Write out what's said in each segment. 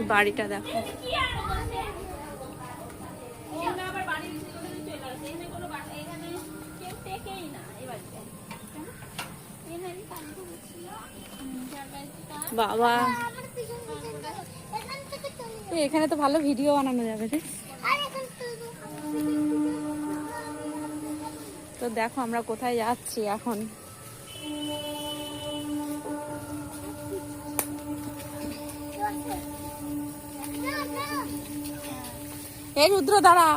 এই বাড়িটা দেখো। বাবা। এখানে তো ভালো ভিডিও বানানো যাবে তো দেখো আমরা কোথায় যাচ্ছি এখন। এই রুদ্র, দাঁড়া।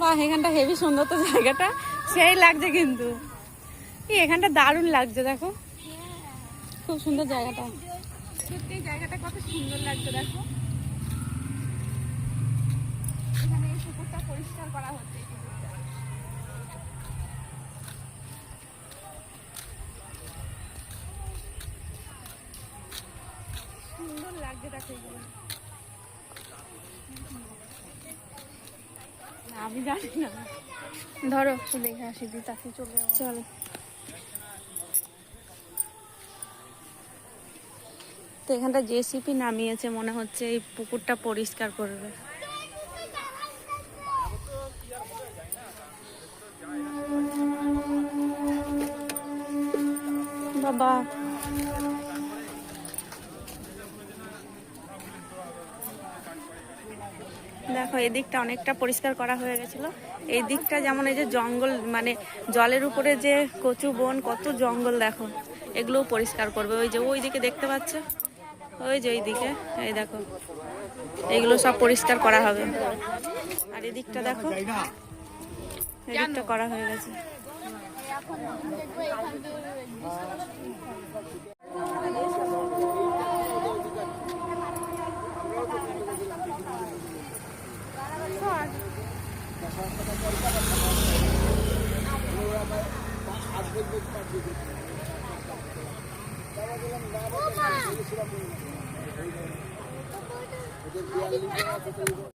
বাহ, এখানটা হেভি সুন্দর তো জায়গাটা। সেই লাগছে কিন্তু। এখানটা দারুণ লাগছে, দেখো। খুব সুন্দর জায়গাটা। সত্যি জায়গাটা কত সুন্দর লাগছে, দেখো। এখানে এই পুকুরটা পরিষ্কার করা হচ্ছে। সুন্দর লাগছে, দেখো এগুলো। আমি জানি না। ধরো দেখে আসি দি তাকে চলে চলো। তো এখানটা জেসিপি নামিয়েছে মনে হচ্ছে এই পুকুরটা পরিষ্কার করবে। বাবা। দেখো, এই দিকটা অনেকটা পরিষ্কার করা হয়ে গেছিল। এই দিকটা যেমন এই যে জঙ্গল মানে জলের উপরে যে কচু বন, কত জঙ্গল দেখো। এগুলোও পরিষ্কার করবে। ওই যে ওই দিকে দেখতে পাচ্ছ? ওই যে ওই দিকে, এই দেখো। এগুলো সব পরিষ্কার করা হবে। আর এদিকটা দেখো এদিকটা করা হয়ে গেছে। ওদের বিয়াল্লিশ